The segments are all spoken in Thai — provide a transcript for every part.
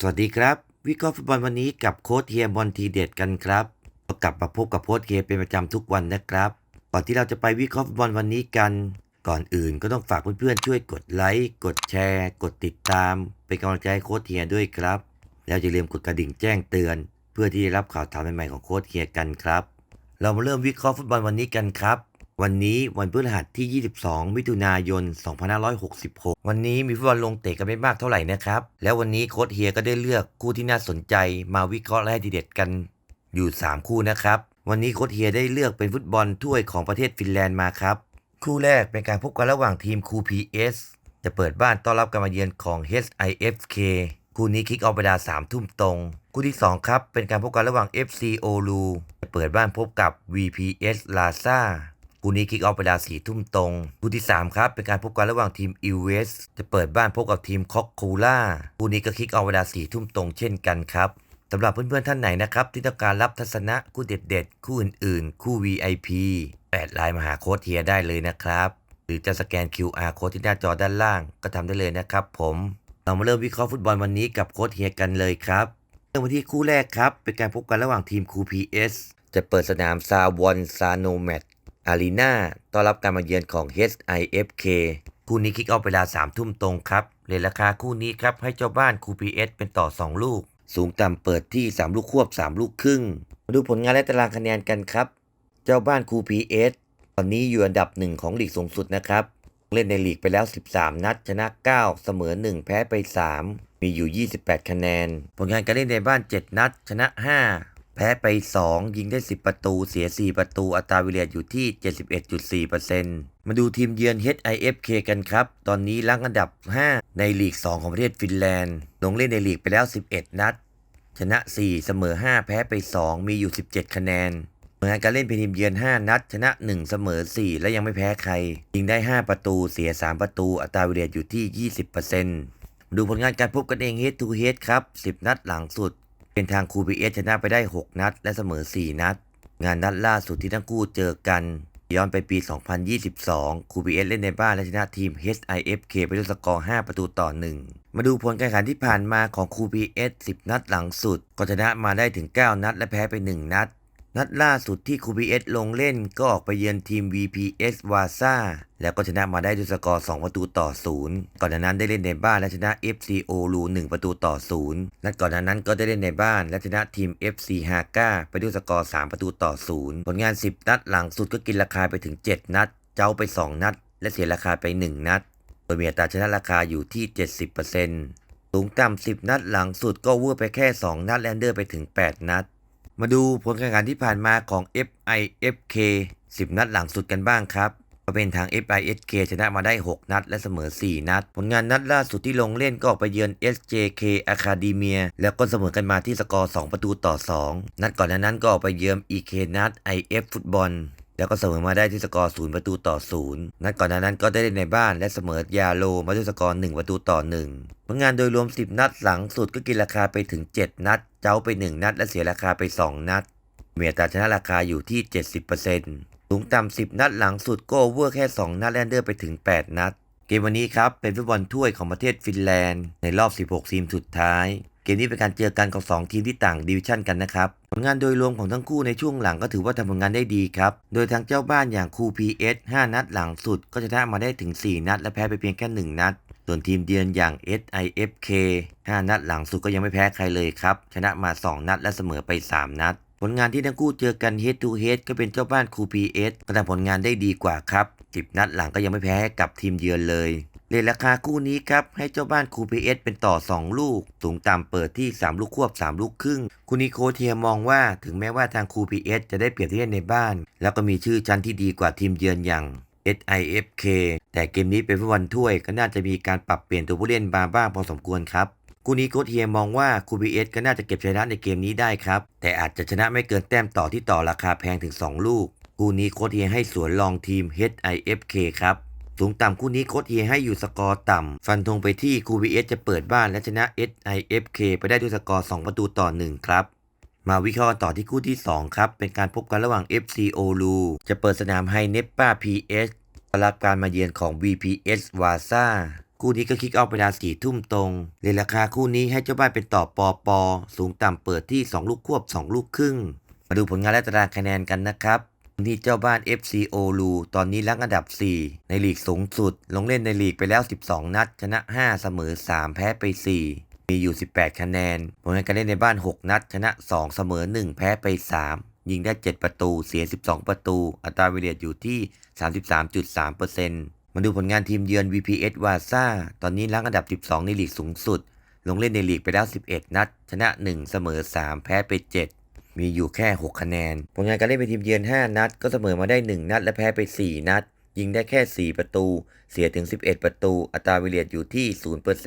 สวัสดีครับ วิเคราะห์ฟุตบอลวันนี้กับโค้ชเฮียบอลทีเด็ดกันครับกลับมาพบกับโค้ชเฮียเป็นประจำทุกวันนะครับ ก่อนที่เราจะไปวิเคราะห์ฟุตบอลวันนี้กัน ก่อนอื่นก็ต้องฝากเพื่อนๆช่วยกดไลค์กดแชร์ กดติดตาม เป็นกำลังใจให้โค้ชเฮียด้วยครับ แล้วอย่าลืมกดกระดิ่งแจ้งเตือน เพื่อที่จะรับข่าวสารใหม่ๆของโค้ชเฮียกันครับ เรามาเริ่มวิเคราะห์ฟุตบอลวันนี้กันครับ วันนี้วันพฤหัสที่ 22 มิถุนายน 2566 วันนี้มีฟุตบอลลงเตะกันไม่มากเท่าไหร่นะครับ แล้ววันนี้โค้ชเฮียก็ได้เลือกคู่ที่น่าสนใจ มาวิเคราะห์และให้ทีเด็ดกันอยู่ 3 คู่นะครับ วันนี้โค้ชเฮียได้เลือกเป็นฟุตบอลถ้วยของประเทศฟินแลนด์มาครับ คู่แรกเป็นการพบกันระหว่างทีมคู PS จะเปิดบ้านต้อนรับการมาเยือนของ HIFK คู่นี้คิกออฟเวลา3ทุ่มตรง คู่ที่ 2 ครับ เป็นการพบกันระหว่าง FC o l u จะเปิดบ้านพบกับ VPS Lhasa คู่นี้คิกออฟเวลา4ทุ่มตรงคู่ที่ 3 ครับ เป็นการพบกันระหว่างทีม e w e s จะเปิดบ้านพบกับทีมคอกคูล่าคู่นี้ก็คิกออฟเวลา4ทุ่มตรงเช่นกันครับสำหรับเพื่อนๆท่านไหนนะครับ ที่ต้องการรับทัศนะคู่เด็ดๆ คู่อื่นๆ คู่ VIP แอดไลน์มาหาโค้ดเฮียได้เลยนะครับ หรือจะสแกน QR โค้ดที่หน้าจอด้านล่างก็ทำได้เลยนะครับผมเรามาเริ่มวิเคราะห์ฟุตบอลวันนี้กับโค้ชเฮียกันเลยครับเริ่มมาที่คู่แรกครับ เป็นการพบกันระหว่างทีมคู PS จะเปิดสนามซาวอนซาโนแมต อารีนาต้อนรับการมาเยือนของ HIFK คู่นี้คิกออฟเวลา3ทุ่มตรงครับเลทราคาคู่นี้ครับให้เจ้าบ้านคู PS เป็นต่อ 2 ลูก สูงต่ำเปิดที่ 3 ลูกควบ 3 ลูกครึ่ง มาดูผลงานและตารางคะแนนกันครับ เจ้าบ้านคู PS ตอนนี้อยู่อันดับหนึ่งของลีกสูงสุดนะครับ เล่นในลีกไปแล้ว 13 นัด ชนะ 9 เสมอ 1 แพ้ไป 3 มีอยู่ 28 คะแนน ผลงานการเล่นในบ้าน 7 นัด ชนะ 5 แพ้ไป 2 ยิงได้ 10 ประตู เสีย 4 ประตู อัตราวิเลียอยู่ที่ 71.4%มาดูทีมเยือน HIFK กันครับ ตอนนี้ลังอันดับ 5 ในลีก 2 ของประเทศฟินแลนด์ ลงเล่นในลีกไปแล้ว 11 นัด ชนะ 4 เสมอ 5 แพ้ไป 2 มีอยู่ 17 คะแนนผลงานการเล่นเป็นทีมเยือน 5 นัด ชนะ 1 เสมอ 4 และยังไม่แพ้ใคร ยิงได้ 5 ประตู เสีย 3 ประตู อัตราวิเลียอยู่ที่ 20%มาดูผลงานการพบกันเอง head to head ครับ 10 นัดหลังสุด เป็นทางคูบีเอสชนะไปได้ 6 นัด และเสมอ 4 นัด งานนัดล่าสุดที่ทั้งคู่เจอกัน ย้อนไปปี 2022 คูบีเอสเล่นในบ้านและชนะทีม HIFK ไปด้วยสกอร์ 5 ประตูต่อ 1 มาดูผลการแข่งขันที่ผ่านมาของคูบีเอส10 นัดหลังสุด ก็ชนะมาได้ถึง 9 นัด และแพ้ไป 1 นัด นัดล่าสุดที่คูบีเอสลงเล่นก็ออกไปเยือนทีม VPS วาซ่าแล้วก็ชนะมาได้ด้วยสกอร์ 2 ประตูต่อ 0 ก่อนหน้านั้นได้เล่นในบ้านและชนะ FC o l u 1ประตูต่อ0นัดก่อนหน้านั้นก็ได้เล่นในบ้านและชนะทีม FC h a k a ไปด้วยสกอร์ 3 ประตูต่อ 0 ผลงาน 10 นัดหลังสุดก็กินราคาไปถึง 7 นัด เจ้าไป 2 นัด และเสียราคาไป 1 นัด โดยมีอัตราชนะราคาอยู่ที่ 70%สูงต่ำ10 นัดหลังสุดก็เวอร์ไปแค่ 2 นัดแลนเดอร์ไปถึง 8 นัด มาดูผลการแข่งขันที่ผ่านมาของ FIFK 10 นัดหลังสุดกันบ้างครับก็เป็นทาง FISK ชนะมาได้ 6 นัด และเสมอ 4 นัด ผลงานนัดล่าสุดที่ลงเล่นก็ออกไปเยือน SJK Academia แล้วก็เสมอกันมาที่สกอร์ 2 ประตูต่อ 2 นัดก่อนหน้านั้นก็ออกไปเยือน EK นัด IF ฟุตบอล แล้วก็เสมอมาได้ที่สกอร์0ประตูต่อ0นัดก่อนหน้านั้นก็ได้เล่นในบ้านและเสมอยาโลมาด้วยสกอร์1ประตูต่อ1ผลงานโดยรวม 10 นัดหลังสุดก็กินราคาไปถึง 7 นัด เจ้าไป 1 นัด และเสียราคาไป 2 นัด เมีอัตาชนะราคาอยู่ที่ 70%สูงต่ำ 10 นัดหลังสุดก็เวอร์แค่ 2 นัดแลนเดอร์ไปถึง 8 นัด เกมวันนี้ครับ เป็นฟุตบอลถ้วยของประเทศฟินแลนด์ในรอบ 16 ทีมสุดท้าย เกมนี้เป็นการเจอกันของ 2 ทีมที่ต่างดิวิชั่นกันนะครับ ผลงานโดยรวมของทั้งคู่ในช่วงหลังก็ถือว่าทำผลงานได้ดีครับ โดยทางเจ้าบ้านอย่างคู PS 5นัดหลังสุด ก็ชนะมาได้ถึง 4 นัด และแพ้ไปเพียงแค่ 1 นัด ส่วนทีมเยือนอย่าง SIFK 5 นัดหลังสุดก็ยังไม่แพ้ใครเลยครับ ชนะมา 2 นัดและเสมอไป 3 นัดผลงานที่ทั้งคู่เจอกัน head to head ก็เป็นเจ้าบ้านคู PS ก็ทำผลงานได้ดีกว่าครับ10นัดหลังก็ยังไม่แพ้ให้กับทีมเยือนเลย เลทราคาคู่นี้ครับ ให้เจ้าบ้านคู PS เป็นต่อ 2 ลูก สูงต่ำเปิดที่ 3 ลูกควบ 3 ลูกครึ่ง คุณนิโคเทียมองว่าถึงแม้ว่าทางคู PS จะได้เปรียบที่เล่นในบ้าน แล้วก็มีชื่อชั้นที่ดีกว่าทีมเยือนอย่าง SIFK แต่เกมนี้เป็นฟุตบอลถ้วยก็น่าจะมีการปรับเปลี่ยนตัวผู้เล่นมาบ้างพอสมควรครับคูนี้โค้ชเฮียมองว่าคู PS ก็น่าจะเก็บชัยชนะในเกมนี้ได้ครับ แต่อาจจะชนะไม่เกินแต้มต่อที่ต่อราคาแพงถึง 2 ลูกคูนี้โค้ชเฮียให้สวนรองทีม HIFK ครับ สูงต่ำคู่นี้โค้ชเฮียให้อยู่สกอร์ต่ำ ฟันธงไปที่คู PS จะเปิดบ้านและชนะ SIFK ไปได้ด้วยสกอร์ 2 ประตูต่อ 1 ครับ มาวิเคราะห์ต่อที่คู่ที่ 2 ครับ เป็นการพบกันระหว่าง FC o l u จะเปิดสนามไฮเนปป้า PS รับการมาเยือนของ VPS วาซ่าคู่นี้ก็คิกออฟเวลาสี่ทุ่มตรงเลยราคาคู่นี้ให้เจ้าบ้านเป็นต่อปอปอสูงต่ำเปิดที่ 2 ลูกควบ 2 ลูกครึ่ง มาดูผลงานและตารางคะแนนกันนะครับ ที่เจ้าบ้าน FC o l u ตอนนี้รังอันดับ 4 ในลีกสูงสุด ลงเล่นในลีกไปแล้ว 12 นัด ชนะ 5 เสมอ 3 แพ้ไป 4 มีอยู่ 18 คะแนนผลงานการเล่นในบ้าน 6 นัด ชนะ 2 เสมอ 1 แพ้ไป 3 ยิงได้ 7 ประตู เสีย 12 ประตู อัตราเวเลียอยู่ที่ 33.3%มาดูผลงานทีมเยือน VPS วาซ่าตอนนี้รังอันดับ 12 ในลีกสูงสุด ลงเล่นในลีกไปแล้ว 11 นัด ชนะ 1 เสมอ 3 แพ้ไป 7 มีอยู่แค่ 6 คะแนน ผลงานการเล่นเป็นทีมเยือน 5 นัด ก็เสมอมาได้ 1 นัด และแพ้ไป 4 นัด ยิงได้แค่ 4 ประตู เสียถึง 11 ประตู อัตราเวเลียดอยู่ที่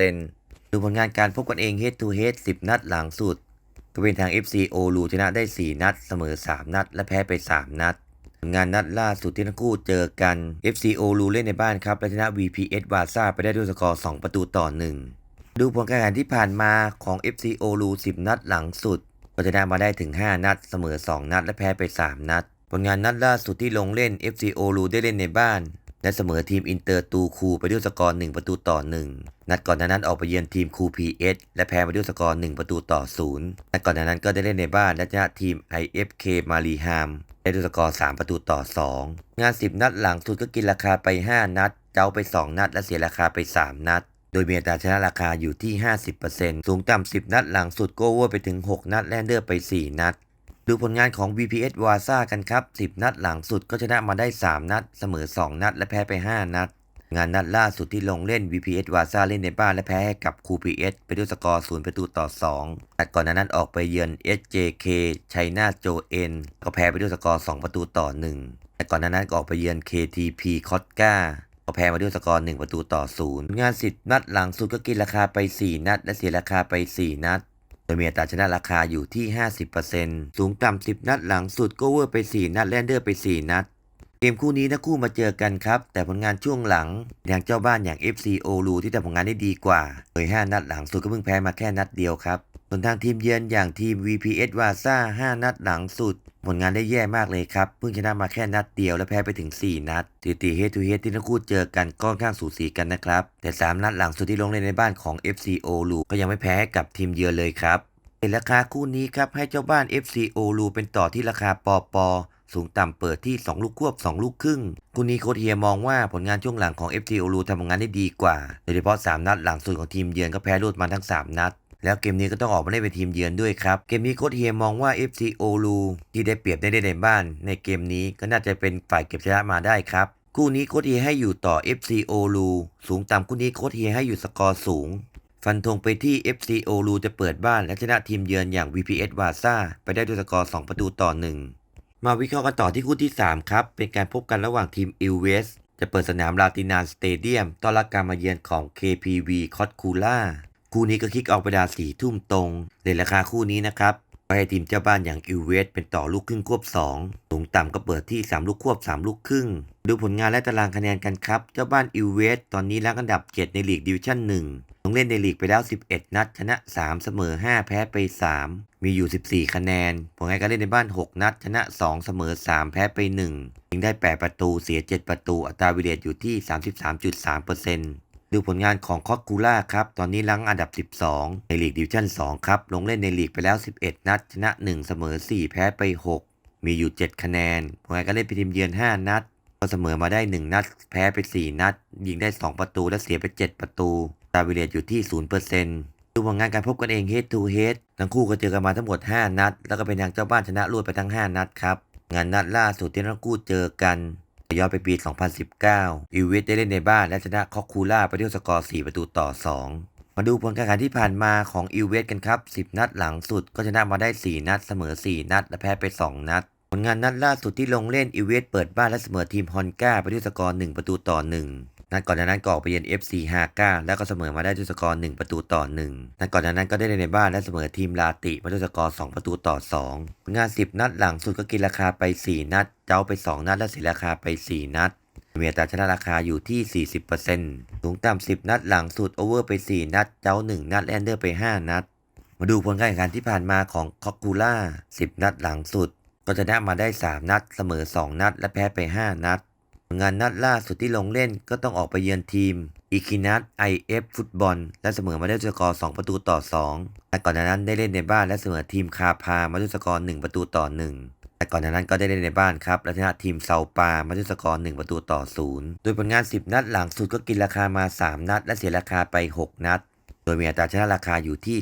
0%ดูผลงานการพบกันเอง head to head 10 นัดหลังสุดก็เป็นทาง FC o l u ชนะได้ 4 นัด เสมอ 3 นัด และแพ้ไป 3 นัดผลงานนัดล่าสุดที่ทั้งคู่เจอกัน FC o l u เล่นในบ้านครับและชนะ VPS วาซาไปได้ด้วยสกอร์ 2 ประตูต่อ 1 ดูผลการแข่งขันที่ผ่านมาของ FC o l u 10 นัดหลังสุด ก็ชนะมาได้ถึง 5 นัด เสมอ 2 นัด และแพ้ไป 3 นัด ผลงานนัดล่าสุดที่ลงเล่น FC o l u ได้เล่นในบ้าน และเสมอทีมอินเตอร์ตูคูไปด้วยสกอร์ 1 ประตูต่อ 1 นัดก่อนหน้านั้นออกไปเยือนทีมคู PS และแพ้ไปด้วยสกอร์ 1 ประตูต่อ 0 นัดก่อนหน้านั้นก็ได้เล่นในบ้านและชนะทีม IFK มารีฮามได้ด้วยสกอร์ 3 ประตูต่อ 2 งาน 10 นัดหลังสุดก็กินราคาไป 5 นัด เจ้าไป 2 นัด และเสียราคาไป 3 นัด โดยมีอัตราชนะราคาอยู่ที่ 50%สูงต่ำ 10 นัดหลังสุดโกเวอร์ไปถึง 6 นัด แลนเดอร์ไป 4 นัด ดูผลงานของ VPS วาซ่ากันครับ 10 นัดหลังสุดก็ชนะมาได้ 3 นัด เสมอ 2 นัด และแพ้ไป 5 นัด งานนัดล่าสุดที่ลงเล่น VPS วาซ่าเล่นในบ้านและแพ้ให้กับ QPS ไปด้วยสกอร์ 0 ประตูต่อ2นัดก่อนหน้านั้นออกไปเยือน SJK ชัยนาทโจเอ็นก็แพ้ไปด้วยสกอร์ 2 ประตูต่อ1นัดก่อนหน้านั้นออกไปเยือน KTP คอตกา ก็แพ้มาด้วยสกอร์1ประตูต่อ0งาน 10 นัดหลังสุดก็กินราคาไป 4 นัด และเสียราคาไป 4 นัดโดยมีอัตราชนะราคาอยู่ที่ 50%สูงต่ำ 10 นัดหลังสุดก็เวอร์ไป 4 นัดแลนเดอร์ไป 4 นัด เกมคู่นี้ทั้งคู่มาเจอกันครับ แต่ผลงานช่วงหลังอย่างเจ้าบ้านอย่าง FC o l u ที่ทำผลงานได้ดีกว่าโดย5นัดหลังสุดก็เพิ่งแพ้มาแค่นัดเดียวครับส่วนทางทีมเยือนอย่างทีม VPS วาซ่า5นัดหลังสุด ผลงานได้แย่มากเลยครับ เพิ่งชนะมาแค่นัดเดียวและแพ้ไปถึง 4 นัดสถิติ head to head ที่ทั้งคู่เจอกันก็ค่อนข้างสูสีกันนะครับ แต่ 3 นัดหลังสุดที่ลงเล่นในบ้านของ FC o l u ก็ยังไม่แพ้กับทีมเยือนเลยครับเป็นราคาคู่นี้ครับ ให้เจ้าบ้าน FC o l u เป็นต่อที่ราคาปอปอสูงต่ำเปิดที่ 2 ลูกควบ 2 ลูกครึ่งคู่นี้โคเฮียมองว่าผลงานช่วงหลังของ FC o l u ทำผลงานได้ดีกว่า โดยเฉพาะ 3 นัดหลังสุดของทีมเยือนก็แพ้รวดมาทั้ง 3 นัด แล้วเกมนี้ก็ต้องออกมาเล่นเป็นทีมเยือนด้วยครับ เกมนี้โค้ชเฮียมองว่า FC o l u ที่ได้เปรียบได้ในบ้าน ในเกมนี้ก็น่าจะเป็นฝ่ายเก็บชนะมาได้ครับคู่นี้โค้ชเฮียให้อยู่ต่อ FC o l u สูงต่ำคู่นี้โค้ชเฮียให้อยู่สกอร์สูง ฟันธงไปที่ FC o l u จะเปิดบ้านและชนะทีมเยือนอย่าง VPS วาซ่าไปได้ด้วยสกอร์ 2 ประตูต่อ 1 มาวิเคราะห์กันต่อที่คู่ที่ 3 ครับ เป็นการพบกันระหว่างทีมอิลเวสจะเปิดสนามลาตินานสเตเดียมต้อนรับการมาเยือนของ KPV คอตคูล่า คู่นี้ก็คิกออกเวลาสี่ทุ่มตรงเลทราคาคู่นี้นะครับไปให้ทีมเจ้าบ้านอย่างอิลเวสเป็นต่อลูกครึ่งควบ 2 สูงต่ำก็เปิดที่ 3 ลูกควบ 3 ลูกครึ่ง ดูผลงานและตารางคะแนนกันครับ เจ้าบ้านอิลเวสตอนนี้รังอันดับ 7 ในลีกดิวิชั่น 1 ลงเล่นในลีกไปแล้ว 11 นัด ชนะ 3 เสมอ 5 แพ้ไป 3 มีอยู่ 14 คะแนน ผลงานการเล่นในบ้าน 6 นัด ชนะ 2 เสมอ 3 แพ้ไป 1 ยิงได้ 8 ประตู เสีย 7 ประตู อัตราวิเดตอยู่ที่ 33.3% ดูผลงานของคอตคูล่าครับ ตอนนี้รังอันดับ 12 ในลีกดิวิชั่น 2 ครับ ลงเล่นในลีกไปแล้ว 11 นัด ชนะ 1 เสมอ 4 แพ้ไป 6 มีอยู่ 7 คะแนนผลงานการเล่นเป็นทีมเยือน 5 นัด ก็เสมอมาได้ 1 นัด แพ้ไป 4 นัด ยิงได้ 2 ประตูและเสียไป 7 ประตูตาวิเดตอยู่ที่ 0%ดูผลงานการพบกันเอง head to head ทั้งคู่ก็เจอกันมาทั้งหมด 5 นัด แล้วก็เป็นทางเจ้าบ้านชนะรวดไปทั้ง 5 นัดครับ งานนัดล่าสุดที่ทั้งคู่เจอกัน ย้อนไปปี 2019 อีวิทได้เล่นในบ้านและชนะคอกคูล่าไปด้วยสกอร์ 4 ประตูต่อ 2มาดูผลการแข่งขันที่ผ่านมาของอีเวทกันครับ 10 นัดหลังสุดก็ชนะมาได้ 4 นัดเสมอ 4 นัด และแพ้ไป 2 นัด ผลงานนัดล่าสุดที่ลงเล่นอีเวทเปิดบ้านและเสมอทีมฮอนก้าไปด้วยสกอร์ 1 ประตูต่อ 1 นัดก่อนหน้านั้นก็ออกไปเยือน FC 59แล้วก็เสมอมาได้ด้วยสกอร์1ประตูต่อ1นัดก่อนหน้านั้นก็ได้เล่นในบ้านและเสมอทีมลาติมาด้วยสกอร์2ประตูต่อ2ผลงาน 10 นัดหลังสุดก็กินราคาไป 4 นัด เจ้าไป 2 นัดและเสียราคาไป 4 นัดมีอัตราชนะราคาอยู่ที่ 40%สูงต่ำ10 นัดหลังสุดโอเวอร์ไป 4 นัด เจ้า 1 นัดแลนเดอร์ไป 5 นัด มาดูผลการแข่งขันที่ผ่านมาของคอกคูล่า 10 นัดหลังสุด ก็ชนะมาได้ 3 นัด เสมอ 2 นัด และแพ้ไป 5 นัด งานนัดล่าสุดที่ลงเล่นก็ต้องออกไปเยือนทีมอีคินัสไอเอฟฟุตบอล และเสมอมาด้วยสกอร์ 2 ประตูต่อ2แต่ก่อนหน้านั้นได้เล่นในบ้านและเสมอทีมคาพามาด้วยสกอร์ 1 ประตูต่อ 1แต่ก่อนหน้านั้นก็ได้เล่นในบ้านครับและชนะทีมเซาปา มาด้วยสกอร์ 1 ประตูต่อ 0 โดยผลงาน 10 นัดหลังสุดก็กินราคามา 3 นัด และเสียราคาไป 6 นัด โดยมีอัตราชนะราคาอยู่ที่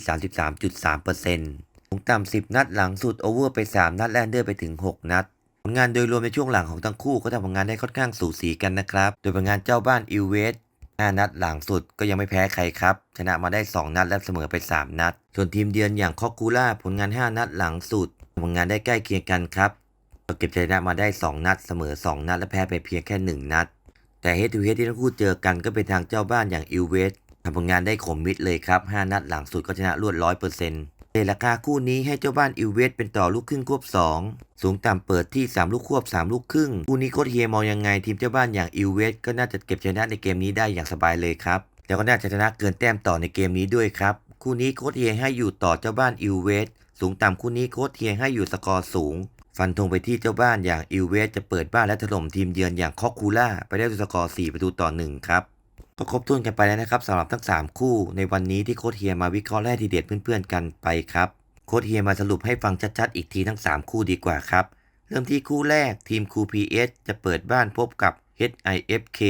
33.3%สูงต่ำ10 นัดหลังสุดโอเวอร์ไป 3 นัดและอันเดอร์ไปถึง 6 นัด ผลงานโดยรวมในช่วงหลังของทั้งคู่ก็ทำผลงานได้ค่อนข้างสูสีกันนะครับ โดยผลงานเจ้าบ้านอิเวส5นัดหลังสุดก็ยังไม่แพ้ใครครับ ชนะมาได้ 2 นัดและเสมอไป 3 นัด ส่วนทีมเยือนอย่างคอกูล่าผลงาน 5 นัดหลังสุดผลงานได้ใกล้เคียงกันครับเก็บชนะมาได้ 2 นัดเสมอ 2 นัด และแพ้ไปเพียงแค่ 1 นัด แต่เฮดทูเฮดที่ทั้งคู่เจอกันก็เป็นทางเจ้าบ้านอย่างอิเวสทำผลงานได้ขมมิดเลยครับ 5 นัดหลังสุดก็ชนะรวดร้อยเปอร์ เต์เราคาคู่นี้ให้เจ้าบ้านอิลเวสเป็นต่อลูกครึ่งควบ 2 สูงต่ำเปิดที่ 3 ลูกควบ 3 ลูกครึ่ง คู่นี้โค้ชเฮียมองยังไงทีมเจ้าบ้านอย่างอิลเวสก็น่าจะเก็บชนะในเกมนี้ได้อย่างสบายเลยครับ แล้วก็น่าจะชนะเกินแต้มต่อในเกมนี้ด้วยครับ คู่นี้โค้ชเฮียให้อยู่ต่อเจ้าบ้านอิลเวสสูงต่ำคู่นี้โค้ชเฮียให้อยู่สกอร์สูง ฟันธงไปที่เจ้าบ้านอย่างอิลเวสจะเปิดบ้านและถล่มทีมเยือนอย่างคอกคูล่าไปได้ด้วยสกอร์4ประตูต่อ1ครับ ก็ครบถ้วนกันไปแล้วนะครับสำหรับทั้ง 3 คู่ในวันนี้ที่โค้ชเฮียมาวิเคราะห์และทีเด็ดเพื่อนๆกันไปครับโค้ชเฮียมาสรุปให้ฟังชัดๆอีกทีทั้ง 3 คู่ดีกว่าครับ เริ่มที่คู่แรกทีมครู PS จะเปิดบ้านพบกับ HIFK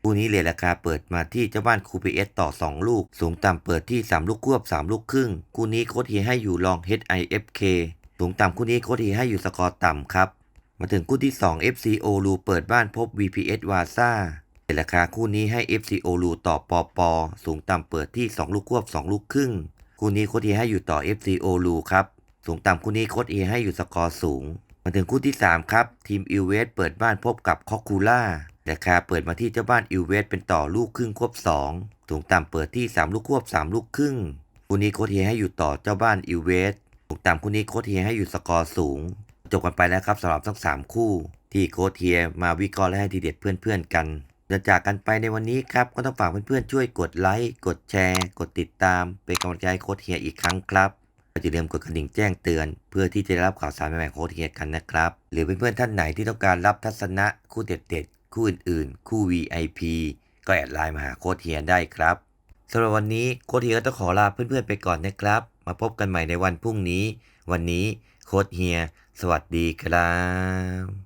คู่นี้เลยราคาเปิดมาที่เจ้าบ้านครู PS ต่อ 2 ลูก สูงต่ำเปิดที่ 3 ลูกควบ 3 ลูกครึ่ง คู่นี้โค้ชเฮียให้อยู่รอง HIFK สูงต่ำคู่นี้โค้ชเฮียให้อยู่สกอร์ต่ำครับมาถึงคู่ที่ 2 FCO ลูเปิดบ้านพบ VPS วาซ่า ราคาคู่นี้ให้ FCO ลูต่อปอปอสูงต่ำเปิดที่ 2 ลูกควบ 2 ลูกครึ่ง คู่นี้โค้ชเอให้อยู่ต่อ FCO ลูครับ สูงต่ำคู่นี้โค้ชเอให้อยู่สกอร์สูง มาถึงคู่ที่ 3 ครับ ทีมอิลเวสเปิดบ้านพบกับคอคูล่าราคาเปิดมาที่เจ้าบ้านอิลเวสเป็นต่อลูกครึ่งควบ 2 สูงต่ำเปิดที่ 3 ลูกควบ 3 ลูกครึ่ง คู่นี้โค้ชเอให้อยู่ต่อเจ้าบ้านอิลเวสสูงต่ำคู่นี้โค้ชเอให้อยู่สกอร์สูง จบกันไปแล้วครับสำหรับทั้ง 3 คู่ ที่โค้ชเฮียมาวิเคราะห์และให้ทีเด็ดเพื่อนๆกัน จะจากกันไปในวันนี้ครับ ก็ต้องฝากเพื่อนๆช่วยกดไลค์กดแชร์ กดติดตาม เป็นกำลังใจให้โค้ชเฮียอีกครั้งครับอย่าลืมกดกระดิ่งแจ้งเตือน เพื่อที่จะได้รับข่าวสารใหม่ๆโค้ชเฮียกันนะครับ หรือเพื่อนๆท่านไหนที่ต้องการรับทัศนะคู่เด็ดๆคู่อื่นๆ คู่ VIP ก็แอดไลน์มาหาโค้ชเฮียได้ครับสำหรับวันนี้โค้ชเฮียก็ต้องขอลาเพื่อนๆไปก่อนนะครับ มาพบกันใหม่ในวันพรุ่งนี้ วันนี้โค้ชเฮีย สวัสดีครับ